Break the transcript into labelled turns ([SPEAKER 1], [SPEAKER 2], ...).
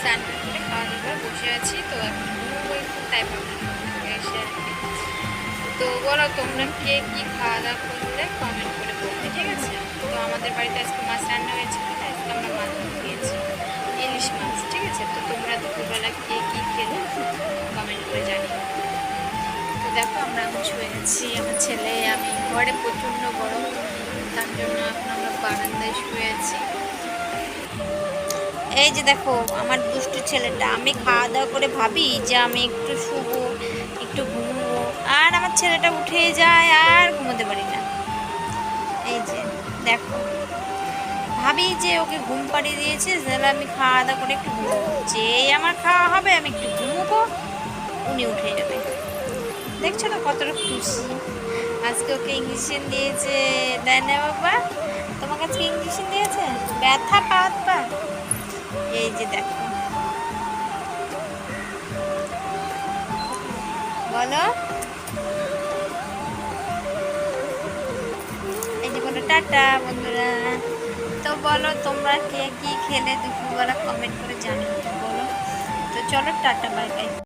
[SPEAKER 1] স্নান করে খাওয়া দাওয়া করে বসে আছি, তো এখন তাই এসে তো বলো তোমরা কে কি খাওয়া দাওয়া করলে কমেন্ট করে বলবে, ঠিক আছে? তো আমাদের বাড়িতে আজকে মাছ রান্না হয়েছিল আজকে আমরা মাছ খেয়েছি, ইলিশ মাছ, ঠিক আছে? তো তোমরা দুপুরবেলা কে কি খেলে কমেন্ট করে জানিও। তো দেখো আমরা এখন শুয়ে গেছি, আমার ছেলে, আমি ঘরে প্রচণ্ড গরম, তার জন্য এখন আমরা বারান্দায় শুয়ে আছি। এই যে দেখো, আমার দুষ্টু ছেলেটা। আমি খাওয়া দাওয়া করে ভাবি যে আমি একটু শুবো, একটু ঘুমবো। আর আমার ছেলেটা উঠে যায়, আর ঘুমোতে পারি না। এই যে, দেখো। ভাবি যে ওকে ঘুম পাড়িয়ে দিয়েছে, তাহলে আমি খাওয়া দাওয়া করে একটু ঘুমবো। যে আমার খাওয়া হবে, আমি একটু ঘুমবো, উনি উঠে যাবে। দেখছ তো কতটা খুশি। আজকে ওকে ইঞ্জেকশন দিয়েছে। দেয় না বাবা তোমার কাছে ইঞ্জেকশন দিয়েছে? ব্যথা পাত পা এই যে দেখো। বলো। এই যে বলো, টাটা বন্ধুরা। তো বলো, তোমরা কে কি খেলে? দুপুরবেলা কমেন্ট করে জানিও বলো। তো চলো, টাটা বাই বাই